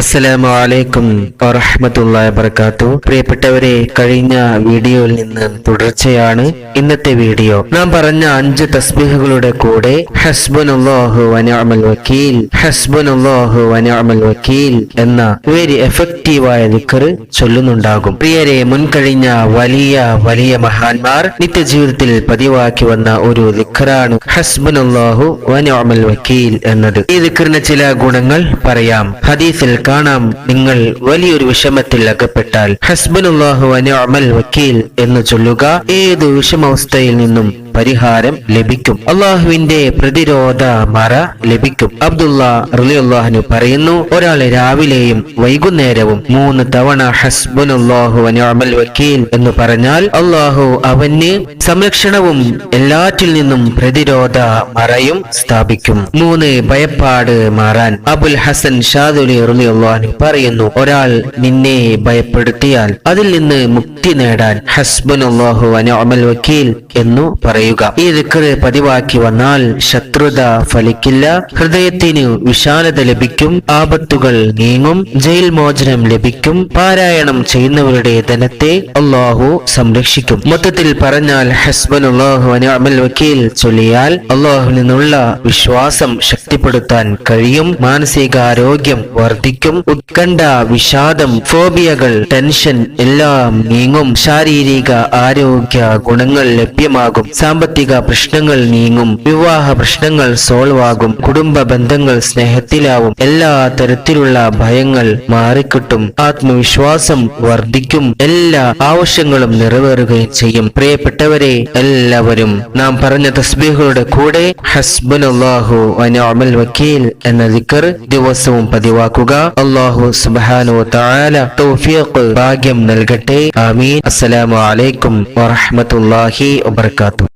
അസ്സലാമു അലൈക്കും വറഹ്മത്തുള്ളാഹി വബറകാത്തു. പ്രിയപ്പെട്ടവരെ കഴിഞ്ഞ വീഡിയോയിൽ നിന്ന് തുടർച്ചയാണ് ഇന്നത്തെ വീഡിയോ. നാം പറഞ്ഞ അഞ്ച് തസ്ബീഹുകളുടെ കൂടെ എന്ന വെരി എഫക്റ്റീവായ ലിക്കർ ചൊല്ലുന്നുണ്ടാകും. പ്രിയരെ മുൻകഴിഞ്ഞ വലിയ വലിയ മഹാന്മാർ നിത്യജീവിതത്തിൽ പതിവാക്കി വന്ന ഒരു ഹസ്ബുനുല്ലാഹു വനിഅമൽ വക്കീൽ എന്നത്. ഈ ദിക്കറിന് ചില ഗുണങ്ങൾ പറയാം. ഹദീസിൽ കാണാം. നിങ്ങൾ വലിയൊരു വിഷമത്തിൽ അകപ്പെട്ടാൽ. ഹസ്ബനുല്ലാഹു അനിഅമൽ വക്കീൽ എന്ന് ചൊല്ലുക. ഏത് വിഷമാവസ്ഥയിൽ നിന്നും പരിഹാരം ലഭിക്കും. അള്ളാഹുവിന്റെ പ്രതിരോധ മറ ലഭിക്കും. അബ്ദുള്ള റലിയുള്ളാഹുനു പറയുന്നു ഒരാൾ രാവിലെയും വൈകുന്നേരവും മൂന്ന് തവണ ഹസ്ബുനുല്ലാഹു അനിഅമൽ വക്കീൽ എന്ന് പറഞ്ഞാൽ അള്ളാഹു അവന് സംരക്ഷണവും എല്ലാറ്റിൽ നിന്നും പ്രതിരോധ മറയും സ്ഥാപിക്കും. മൂന്ന് ഭയപ്പാട് മാറാൻ അബുൽ ഹസൻ ഷാദുലി റലിയുള്ളാഹു പറയുന്നു ഒരാൾ നിന്നെ ഭയപ്പെടുത്തിയാൽ അതിൽ നിന്ന് മുക്തി നേടാൻ ഹസ്ബുനുല്ലാഹു അനിഅമൽ വക്കീൽ എന്നു പറയുക. ഈ ദിക്കറ് പതിവാക്കി വന്നാൽ ശത്രുത ഫലിക്കില്ല. ഹൃദയത്തിന് വിശാലത ലഭിക്കും. ആപത്തുകൾ നീങ്ങും. ജയിൽ മോചനം ലഭിക്കും. പാരായണം ചെയ്യുന്നവരുടെ ധനത്തെ അള്ളാഹു സംരക്ഷിക്കും. മൊത്തത്തിൽ പറഞ്ഞാൽ ഹസ്ബനുല്ലാഹു അനിഅമൽ വക്കീൽ ചൊല്ലിയാൽ അള്ളാഹു നിന്നുള്ള വിശ്വാസം ശക്തിപ്പെടുത്താൻ കഴിയും. മാനസികാരോഗ്യം വർദ്ധിക്കും. ഉത്കണ്ഠ വിഷാദം ഫോബിയകൾ ടെൻഷൻ എല്ലാം നീങ്ങും. ശാരീരിക ആരോഗ്യ ഗുണങ്ങൾ ലഭ്യമാകും. സാമ്പത്തിക പ്രശ്നങ്ങൾ നീങ്ങും വിവാഹ പ്രശ്നങ്ങൾ സോൾവ് ആകും കുടുംബ ബന്ധങ്ങൾ സ്നേഹത്തിലാവും എല്ലാ തരത്തിലുള്ള ഭയങ്ങൾ മാറിക്കിട്ടും ആത്മവിശ്വാസം വർദ്ധിക്കും എല്ലാ ആവശ്യങ്ങളും നിറവേറുകയും ചെയ്യും. പ്രിയപ്പെട്ടവരെ എല്ലാവരും നാം പറഞ്ഞ തസ്ബീഹുകളുടെ കൂടെ ഹസ്ബുനുല്ലാഹു അനോമൽ വക്കീൽ എന്ന ദിക്കർ ദിവസവും പതിവാക്കുക. അള്ളാഹു സുബാനോ തആല തൗഫീഖ് ഭാഗ്യം നൽകട്ടെ. ആമീൻ. അസ്സലാമു അലൈക്കും വറഹ്മത്തുള്ളാഹി വബറകാതുഹു